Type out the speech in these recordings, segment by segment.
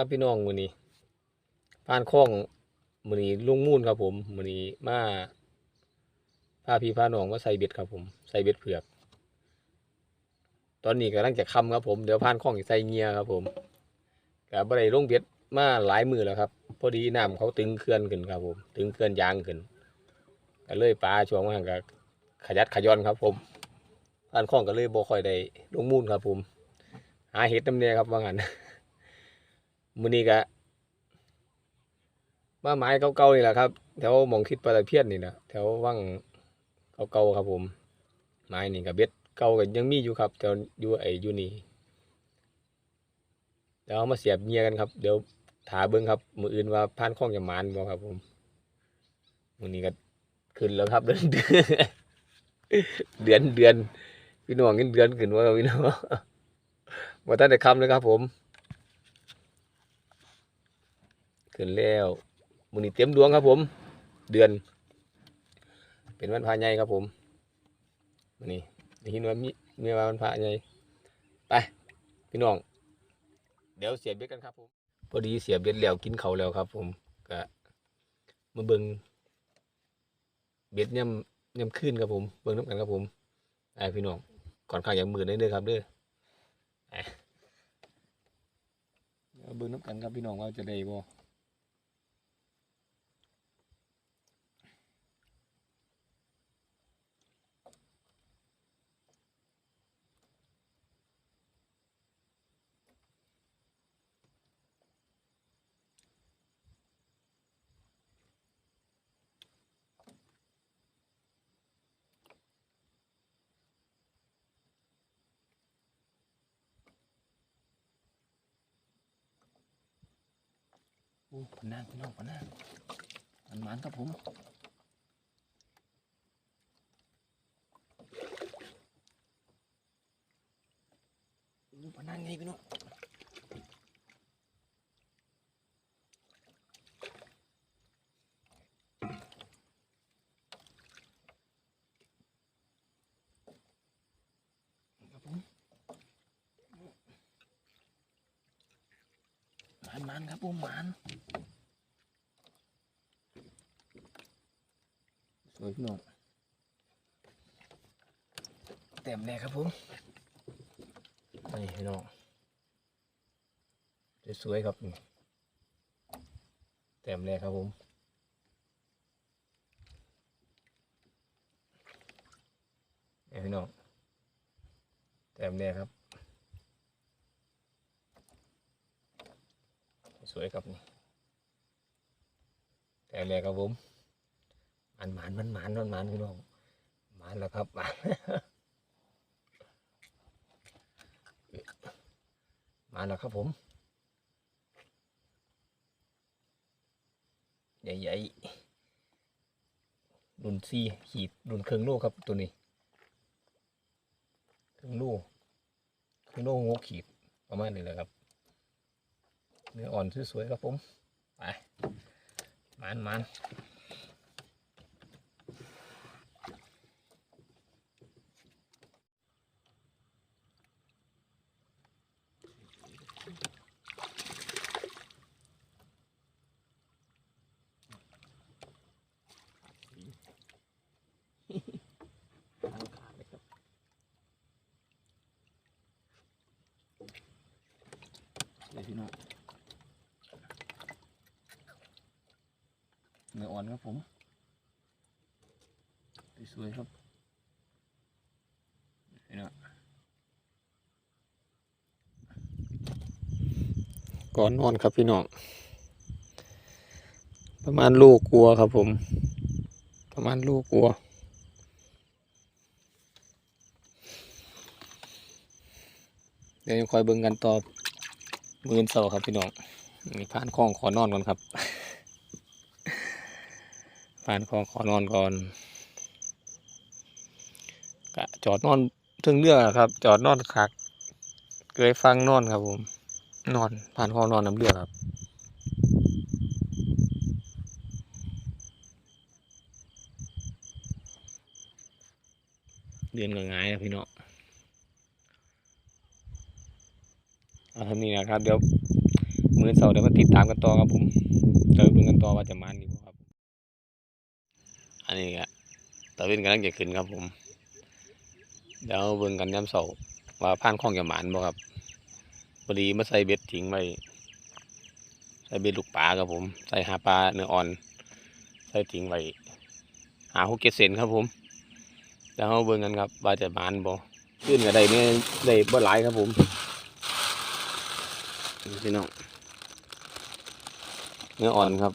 ครับพี่น้องมือนี้พานคล้องมือนี้ลุงมูนครับผมมือนี้มาพาพี่พาน้องมาใส่เบ็ดครับผมใส่เบ็ดเผือก ตอนนี้กำลังจะค่ำครับผมเดี๋ยวพานคล้องใส่เงียครับผมก็บ่ได้ลงเบ็ดมาหลายมือแล้วครับ พอดีน้ำเขาตึงเขื่อนขึ้นครับผม ตึงเขื่อนยางขึ้นก็เลยปลาช่วงนั้นก็ขยัดขย้อนครับ ผมพานคล้องก็เลยบ่ค่อยได้ลงมูนครับผมหาเห็ดน้ำเนี่ยครับว่างั้น มือนี้ก็มาไม้เก่าๆนี่แหละครับแถวมองทิศปลาตะเพียนนี่นะแถวว่างเก่าๆครับผม ไม้นี่กับเบ็ดเก่าก็ยังมีอยู่ครับแต่อยู่ไอ้อยู่นี่เดี๋ยวมาเสียบเงียกันครับ เดี๋ยวถาเบิ้งครับมืออื่นว่าพานข้องจะมานบ่ครับผมมือนี้ก็ขึ้นแล้วครับ เดือนเดือนเดือนพี่น้องเงินเดือนขึ้นว่าพี่น้องว่าท่านได้คำเลยครับผม ขึ้นแล้วมือนี้เต็มดวงครับผม เดือน เป็นวันพระใหญ่ครับผมมือนี้ได้ยินว่ามีมีวันพระใหญ่ไปพี่น้อง เดี๋ยวเสียบเบ็ดกันครับผมพอดีเสียบเบ็ดแล้วกินเขาแล้วครับ ผมก็มาเบิงเบ็ดย่ำย่ำขึ้นครับผมเบิงน้ำกันครับผมไอพี่น้องก่อนข้างอย่างมือได้เด้อครับเด้อเบิ่งน้ำกันครับพี่น้องว่าจะได้บ่ โอ้พนางพี่น้องพนางมันมันครับผมโอ้พนางไงพี่น้อง มันมันครับผมมันสวยพี่น้องเต็มเลยครับผมนี่พี่น้องสวยๆครับนี่เต็มเลยครับผมนี่พี่น้องเต็มเลยครับ สวยครับนี่เต็มเลยครับผมมันหมานมันหมานมันหมานพี่น้องหมานแล้วครับหมานหมานแล้วครับผมใหญ่ๆรุ่นซีขีดรุ่นเครื่องโลครับตัวนี้เครื่องโลเครื่องโลงกขีดประมาณนี้แหละครับ เนื้ออ่อนสวยๆครับผมไปมันมัน เลยพี่น้องเนื้ ออ่อนครับผมสวยครับน้องก่อนนอนครับพี่น้อง ประมาณลูกกลัวครับผม ประมาณลูกกลัวเดี๋ยวคอยเบิ่งกันต่อมือนเสาครับพี่น้องนี่ผ่านคลองขอนอนก่อนครับานคลองขอนอนก่อนกะจอดนอนถึงเรือครับ จอดนอนคักเกยฟังนอนครับผม นอนผ่านคลองนอนน้ำเรือครับเดือนก็ง่ายนะพี่เน้องเอาเท่านี้นะครับ เดี๋ยวมือเสาร์เดี๋ยวมาติดตามกันต่อครับผมเดี๋ยวเบิ่งกันต่อว่าจะมันดีบ่ครับ อันนี้ก็ตะเวนกำลังจะขึ้นครับผม เดี๋ยวเบิ่งกันย้ำเสาว่าผ่านคลองจะหมานบ่ครับพอดีมาใส่เบ็ดทิ้งไว้ใส่เบ็ดลูกปลาครับผม ใส่หาปลาเนื้ออ่อน ใส่ทิ้งไว้หาหกเจ็ดเซนครับผมเดี๋ยวเราเบิ่งกันครับว่าจะหมานบ่ขึ้นก็ได้เนี่ยได้บ่หลายครับผมพี่น้องเนื้ออ่อนครับ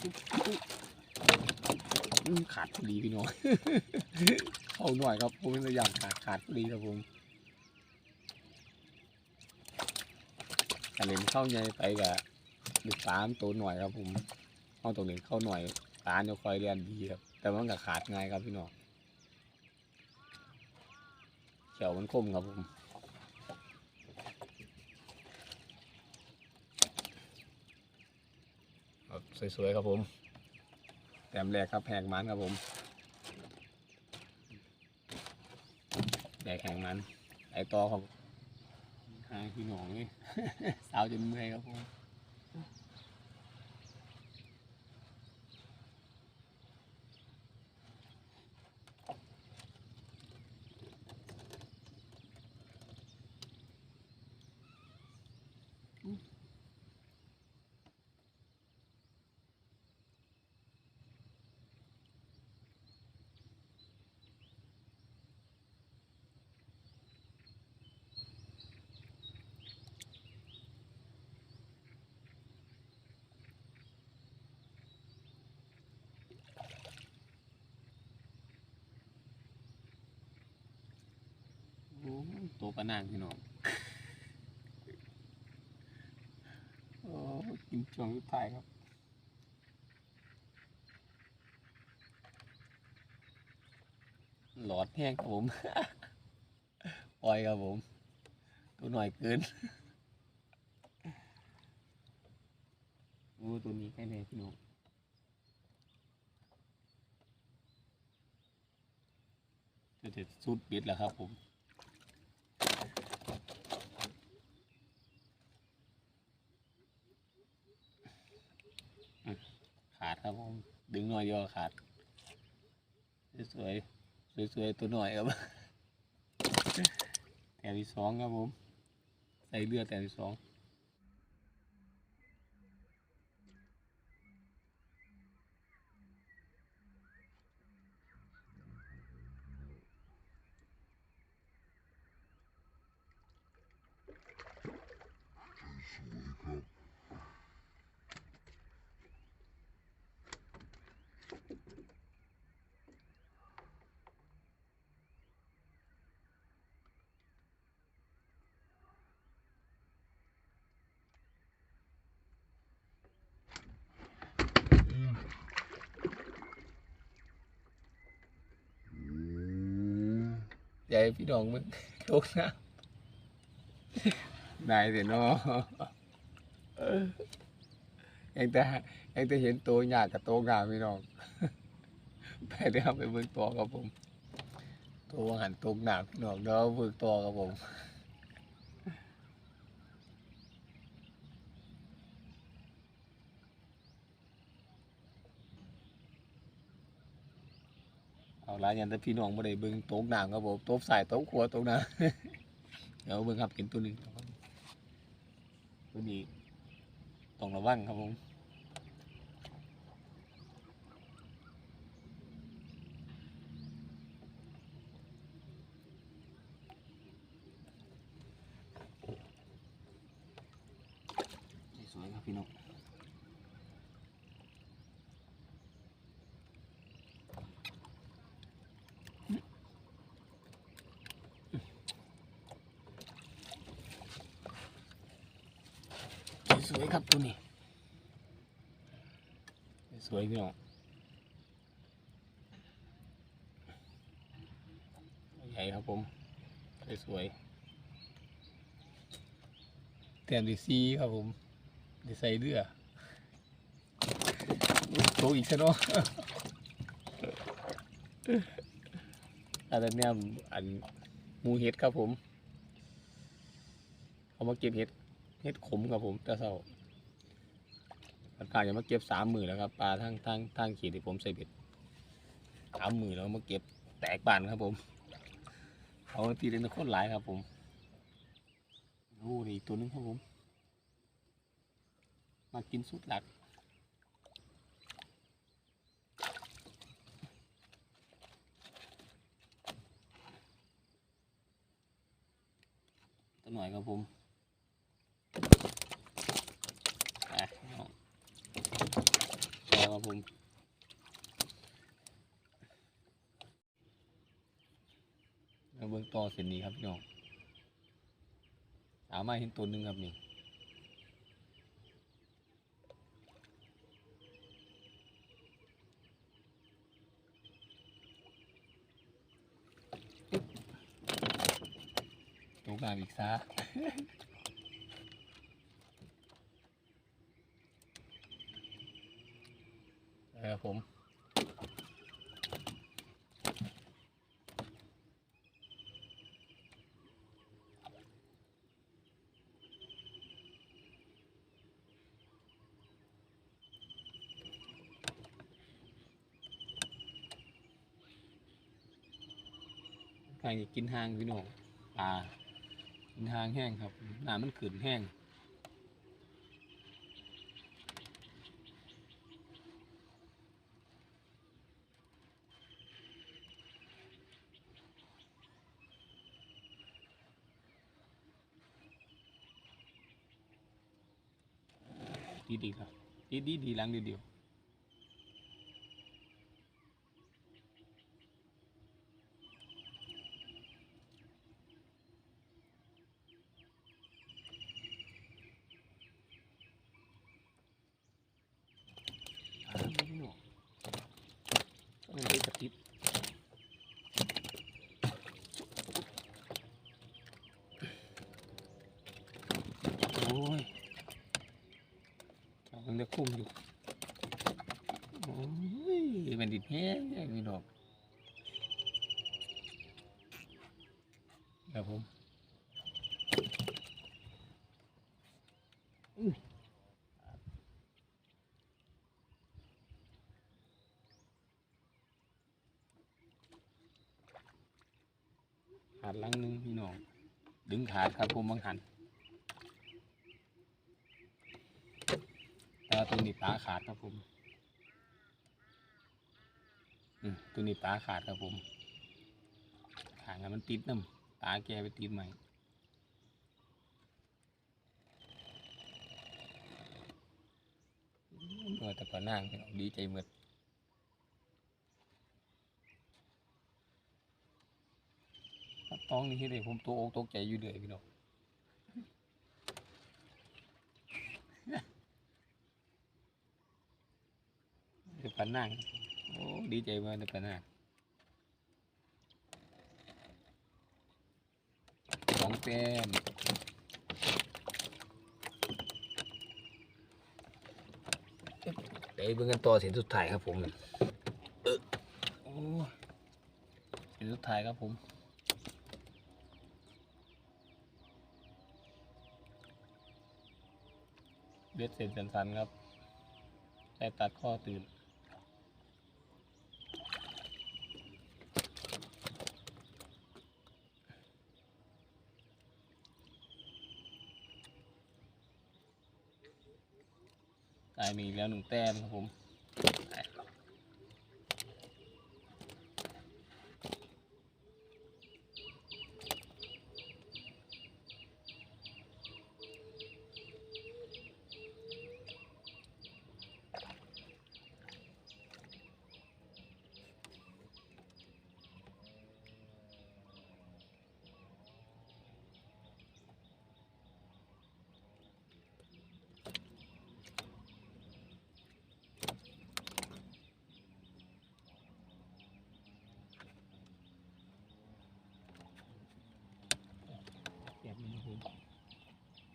ขาดพอดีพี่น้องเข้าหน่อยครับผมเป็นตัวอย่างขาดขาดพอดีครับผมการเล่นเข้าใหญ่ไปกับดึกสามตัวหน่อยครับผมเข้าตัวเล่นเข้าหน่อยตาจะคอยเรียนดีครับ แต่มันก็ขาดง่ายครับพี่น้องเขียวมันคมครับผมครับ สวยๆครับผมแต้มแรกครับแหกมันครับผมแดกแหกมันไอต่อครับหางพี่หนองนี่ สาวจนเมื่อยครับผม ตัวปลานางพี่น้องโอ้กินช่วงสุดท้ายครับหลอดแห้งครับผมปล่อยครับผมตัวหน่อยเกินโอ้ตัวนี้แค่ไหนพี่น้องจะจะสุดปิดแล้วครับผม ขาดครับผม ดึงหน่อยเดียวขาด สวยๆสวยๆตัวหน่อยครับแถวที่สองครับผม ใส่เลือดแถวที่สอง ใหญ่พี่น้องมึงตกน้ำได้เสียนาะเออยังแต่ยังแต่เห็นตัวหยาดกับตัวงามพี่น้องไปเดี๋ยวไปเบิ่งตัวกับผมตัวหันตกหนักพี่น้องเดี๋ยวเบิ่งตัวกับผม เอาละยันแต่พี่น้องบ่ได้เบิ่งโต๊ะหนังครับผมโต๊ะใส่โต๊ะครัวโต๊ะนาเดี๋ยวเบิ่งครับเห็นตัวหนึ่งครับตัวนี้ต้องระวังครับผมสวยครับพี่น้อง สวย ครับตัวนี้ สวยพี่น้องญ่ครับผมสวยแต้มดีซีครับผมดีใส่เรือโตอีกซะเนาะอันนั้อันมูเห็ดครับผม เอามาเก็บเห็ด เห็ดขมครับผมแตะเศร้า อากาศจะมาเก็บสามมือแล้วครับปลาทั้งทั้งทั้งขีดที่ผมใส่เบ็ดสามมือแล้วมาเก็บแตกบานครับผมเอาตีเล่นโคตรหลายครับผมโอ้นี่ตัวหนึงครับผม มากินสุดหลักตัวหน่อยครับผมไปเอาต่อครับผม มาเบิ่ง ต่อเส้นนี้ครับพี่น้องสามารถเห็นตัวหนึ่งครับนี่ตกน้ำอีกซะเออผม ใครกินหางพี่น้องปลากินหางแห้งครับน้ำมันขืนแห้งดีดีๆครับดีดีดีลังเดียวเดียว อ่าไม่หนวกมันเป็นกระติบโอ้ ยมันจะคุ้มอยู่ โอ้ย มันดิดแห้งมีดอกครับผมขาดลังหนึงพี่น้อง ดึงขาดครับผมบางหันแต่ ว่าตัวนี้ปลาขาดครับผมตัวนี้ปลาขาดครับผมขางนั้นมันติดน้ำปลาแกไปติดใหม่เออแต่ปลาน่างพี่น้องดีใจหมดครับต้องนี่ที่เด็กผมตัวอกตกใจอยู่เดือยพี่น้อง เดี๋ยว ปันนั่งโอ้ดีใจมากเดี๋ยวปันนั่งสองแต้มเดี๋ยวเบิ่งกันต่อเสียงสุดท้ายครับผมเออโอ้เสียงสุดท้ายครับผมเบ็ดเสร็จสันๆครับใส่ตัดข้อตื่น ตายมีแล้วหนึ่งแต้มครับผม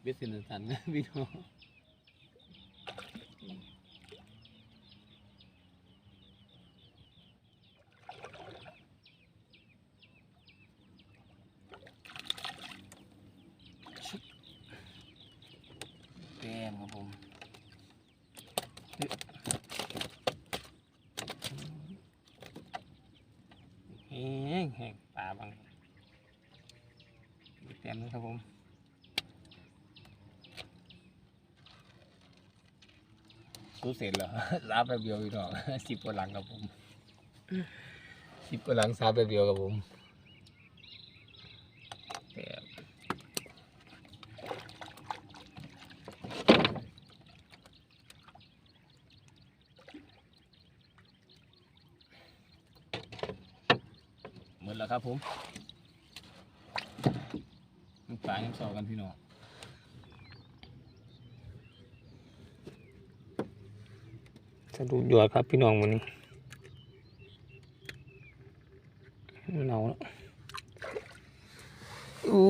เบ็ดเส้นสันๆนะพี่น้องแต้มครับผมแห้งแห้งปลาบางแต้มนะครับผม สู้เสร็จแล้วลาไปเดียวอีกหน่อยสิบกว่าหลังครับผมสิบกว่าหลังซาไปเดียวครับผมแต่หมดแล้วครับผมน้ำปลายังสอกันพี่น้อง สะดุดยอดครับพี่น้องวันนี้เนาแล้วโอ้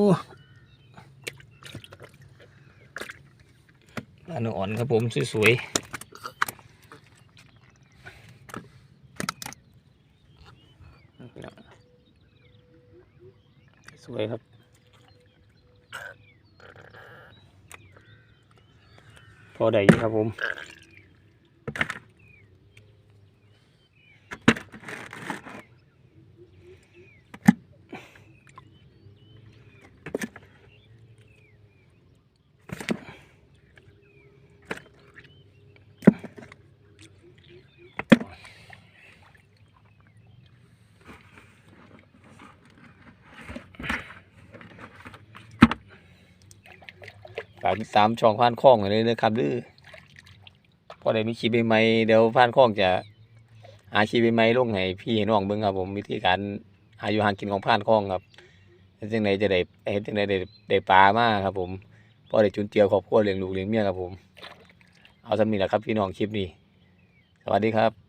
ปลาเนื้ออ่อนครับผมสวยๆสวยครับพอได้ครับผม ฝากติดตามช่องพานคล้องเลยนะครับดื้อพอได้มีคลิปใหม่เดี๋ยวพานคล้องจะหาคลิปใหม่ลงให้พี่ให้น้องเบิ่งครับ ผมวิธีการหาอยู่หากินของพานคล้องครับเฮ็ดจังไดจะได้เฮ็ดจังไดได้ได้ปลามากครับ ผมพอได้จุนเจือครอบครัวเลี้ยงลูกเลี้ยงเมียครับผม เอาสำนีแหละครับพี่น้องคลิปนี้ สวัสดีครับ